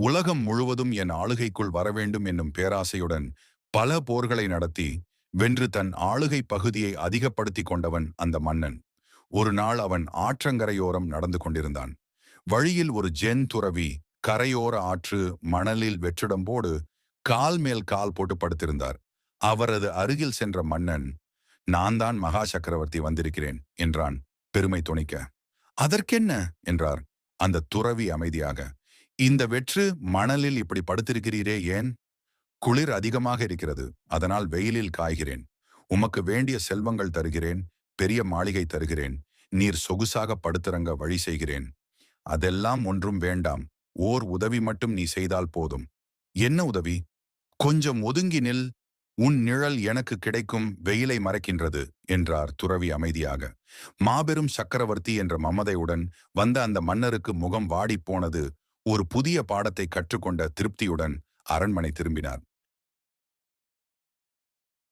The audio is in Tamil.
உலகம் முழுவதும் என் ஆளுகைக்குள் வரவேண்டும் என்னும் பேராசையுடன் பல போர்களை நடத்தி வென்று தன் ஆளுகை பகுதியை அதிகப்படுத்திக் கொண்டவன் அந்த மன்னன். ஒரு நாள் அவன் ஆற்றங்கரையோரம் நடந்து கொண்டிருந்தான். வழியில் ஒரு ஜென் துறவி கரையோர ஆற்று மணலில் வெற்றிடம்போடு கால் மேல் கால் போட்டு படுத்திருந்தார். அவரது அருகில் சென்ற மன்னன் நான் தான் மகா சக்கரவர்த்தி வந்திருக்கிறேன் என்றான் பெருமை துணிக்க. அதற்கென்ன? என்றார் அந்த துறவி அமைதியாக. இந்த வெற்று மணலில் இப்படி படுத்திருக்கிறீரே ஏன்? குளிர் அதிகமாக இருக்கிறது அதனால் வெயிலில் காய்கிறேன். உமக்கு வேண்டிய செல்வங்கள் தருகிறேன் பெரிய மாளிகை தருகிறேன் நீர் சொகுசாக படுத்திறங்க வழி செய்கிறேன். அதெல்லாம் ஒன்றும் வேண்டாம் ஓர் உதவி மட்டும் நீ செய்தால் போதும். என்ன உதவி? கொஞ்சம் ஒதுங்கி நில் உன் நிழல் எனக்கு கிடைக்கும் வெயிலை மறைக்கின்றது என்றார் துறவி அமைதியாக. மாபெரும் சக்கரவர்த்தி என்ற மமதையுடன் வந்த அந்த மன்னருக்கு முகம் வாடிப் போனது ஒரு புதிய பாடத்தை கற்றுக்கொண்ட திருப்தியுடன் அரண்மனை திரும்பினார்.